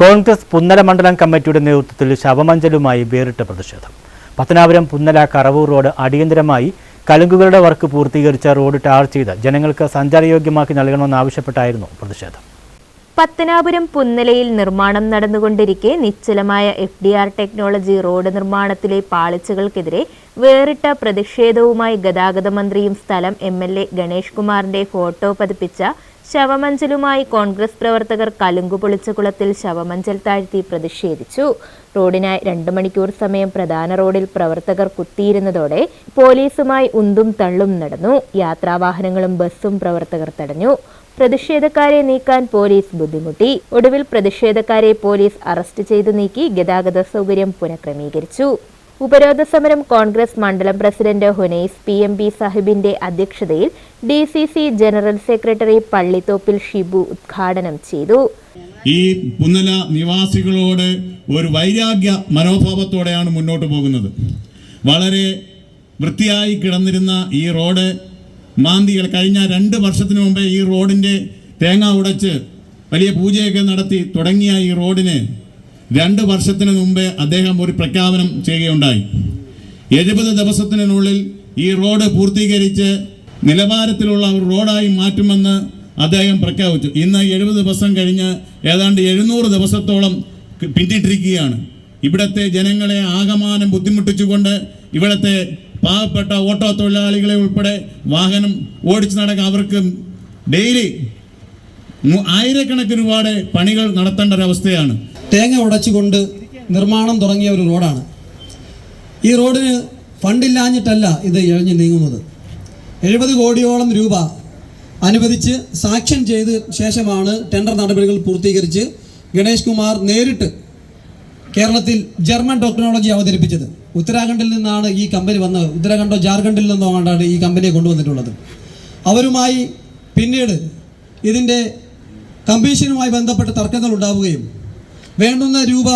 കോൺഗ്രസ് പുന്നല മണ്ഡലം കമ്മിറ്റിയുടെ നേതൃത്വത്തിൽ ശവമഞ്ചലുമായി വേറിട്ട പ്രതിഷേധം. പത്തനാപുരം പുന്നല കറവൂർ റോഡ് അടിയന്തരമായി കലുങ്കുകളുടെ വർക്ക് പൂർത്തീകരിച്ച റോഡ് ടാർ ചെയ്ത് ജനങ്ങൾക്ക് സഞ്ചാരയോഗ്യമാക്കി നൽകണമെന്നാവശ്യപ്പെട്ടായിരുന്നു പ്രതിഷേധം. പത്തനാപുരം പുന്നലയിൽ നിർമ്മാണം നടന്നുകൊണ്ടിരിക്കെ നിശ്ചലമായ F D R technology road നിർമ്മാണത്തിലെ പാളിച്ചകൾക്കെതിരെ വേറിട്ട പ്രതിഷേധവുമായി ഗതാഗത മന്ത്രിയും സ്ഥലം എം എൽ എ ഗണേഷ് കുമാറിന്റെ ഫോട്ടോ പതിപ്പിച്ച ശവമഞ്ചലുമായി കോൺഗ്രസ് പ്രവർത്തകർ കലുങ്കു പൊളിച്ച കുളത്തിൽ ശവമഞ്ചൽ താഴ്ത്തി പ്രതിഷേധിച്ചു. റോഡിനായി രണ്ടു മണിക്കൂർ സമയം പ്രധാന റോഡിൽ പ്രവർത്തകർ കുത്തിയിരുന്നതോടെ പോലീസുമായി ഉന്തും തള്ളും നടന്നു. യാത്രാവാഹനങ്ങളും ബസ്സും പ്രവർത്തകർ തടഞ്ഞു. പ്രതിഷേധക്കാരെ നീക്കാൻ പോലീസ് ബുദ്ധിമുട്ടി. ഒടുവിൽ പ്രതിഷേധക്കാരെ പോലീസ് അറസ്റ്റ് ചെയ്തു നീക്കി ഗതാഗത സൗകര്യം പുനഃക്രമീകരിച്ചു. ഉപരോധ സമരം കോൺഗ്രസ് മണ്ഡലം president Hunais P M P സാഹിബിന്റെ അധ്യക്ഷതയിൽ D C C general secretary Pallithoppil Shibu ഉദ്ഘാടനം ചെയ്തു. ഈ പുന്നല നിവാസികളോട് ഒരു വൈരാഗ്യ മനോഭാവത്തോടെയാണ് മുന്നോട്ട് പോകുന്നത്. വളരെ വൃത്തിയായി കിടന്നിരുന്ന ഈ റോഡ് മാന്തികൾ കഴിഞ്ഞ രണ്ട് വർഷത്തിന് മുമ്പേ ഈ റോഡിന്റെ തേങ്ങ ഉടച്ച് വലിയ പൂജയൊക്കെ നടത്തി തുടങ്ങിയ ഈ റോഡിന് രണ്ട് വർഷത്തിന് മുമ്പേ അദ്ദേഹം ഒരു പ്രഖ്യാപനം ചെയ്യുകയുണ്ടായി. എഴുപത് ദിവസത്തിനുള്ളിൽ ഈ റോഡ് പൂർത്തീകരിച്ച് നിലവാരത്തിലുള്ള ഒരു റോഡായി മാറ്റുമെന്ന് അദ്ദേഹം പ്രഖ്യാപിച്ചു. ഇന്ന് എഴുപത് ദിവസം കഴിഞ്ഞ് ഏതാണ്ട് എഴുന്നൂറ് ദിവസത്തോളം പിന്നിട്ടിരിക്കുകയാണ്. ഇവിടുത്തെ ജനങ്ങളെ ആകമാനം ബുദ്ധിമുട്ടിച്ചുകൊണ്ട് ഇവിടുത്തെ പാവപ്പെട്ട ഓട്ടോ തൊഴിലാളികളെ ഉൾപ്പെടെ വാഹനം ഓടിച്ചു നടക്കാൻ അവർക്ക് ഡെയിലി ആയിരക്കണക്കിന് ഒരുപാട് പണികൾ നടത്തേണ്ട ഒരവസ്ഥയാണ്. തേങ്ങ ഉടച്ചുകൊണ്ട് നിർമ്മാണം തുടങ്ങിയ ഒരു റോഡാണ്. ഈ റോഡിന് ഫണ്ടില്ലാഞ്ഞിട്ടല്ല ഇത് ഇഴഞ്ഞു നീങ്ങുന്നത്. എഴുപത് കോടിയോളം രൂപ അനുവദിച്ച് സാക്ഷ്യം ചെയ്ത ശേഷമാണ് ടെൻഡർ നടപടികൾ പൂർത്തീകരിച്ച് ഗണേഷ് കുമാർ നേരിട്ട് കേരളത്തിൽ ജർമ്മൻ ടെക്നോളജി അവതരിപ്പിച്ചത്. ഉത്തരാഖണ്ഡിൽ നിന്നാണ് ഈ കമ്പനി വന്നത്. ഉത്തരാഖണ്ഡോ ജാർഖണ്ഡിൽ നിന്നോ കൊണ്ടാണ് ഈ കമ്പനിയെ കൊണ്ടുവന്നിട്ടുള്ളത്. അവരുമായി പിന്നീട് ഇതിന്റെ കമ്മീഷനുമായി ബന്ധപ്പെട്ട് തർക്കങ്ങൾ ഉണ്ടാവുകയും വേണ്ടുന്ന രൂപ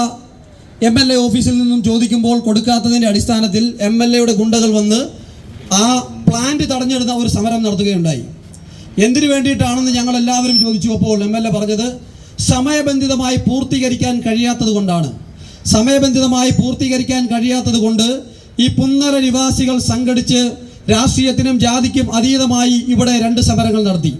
എം എൽ എ ഓഫീസിൽ നിന്നും ചോദിക്കുമ്പോൾ കൊടുക്കാത്തതിന്റെ അടിസ്ഥാനത്തിൽ എം എൽ എയുടെ ഗുണ്ടകൾ വന്ന് ആ പ്ലാന്റ് തടഞ്ഞിടുന്ന ഒരു സമരം നടത്തുകയുണ്ടായി. എന്തിനു വേണ്ടിയിട്ടാണെന്ന് ഞങ്ങൾ എല്ലാവരും ചോദിച്ചു അപ്പോൾ എം എൽ എ പറഞ്ഞത് സമയബന്ധിതമായി പൂർത്തീകരിക്കാൻ കഴിയാത്തത് കൊണ്ടാണ്. സമയബന്ധിതമായി പൂർത്തീകരിക്കാൻ കഴിയാത്തത് കൊണ്ട് ഈ പുന്നര നിവാസികൾ സംഘടിച്ച് രാഷ്ട്രീയത്തിനും ജാതിക്കും അതീതമായി ഇവിടെ രണ്ട് സമരങ്ങൾ നടത്തി.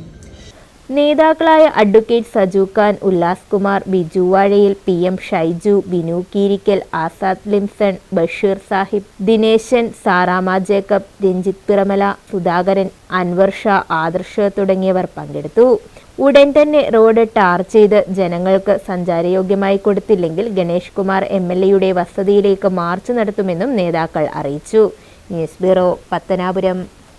നേതാക്കളായ advocate Saju Khan Ullas Kumar Biju Vazhayil P M Shaiju Binu Keerikkal Azad Limson Basheer Sahib Dineshan Saramma Jacob Ranjith Piramala Sudhakaran Anwar Shah Adarsh തുടങ്ങിയവർ പങ്കെടുത്തു. ഉടൻ തന്നെ റോഡ് ടാർ ചെയ്ത് ജനങ്ങൾക്ക് സഞ്ചാരയോഗ്യമായി കൊടുത്തില്ലെങ്കിൽ ഗണേഷ് കുമാർ എം എൽ എയുടെ വസതിയിലേക്ക് മാർച്ച് നടത്തുമെന്നും നേതാക്കൾ അറിയിച്ചു. News bureau Pathanapuram.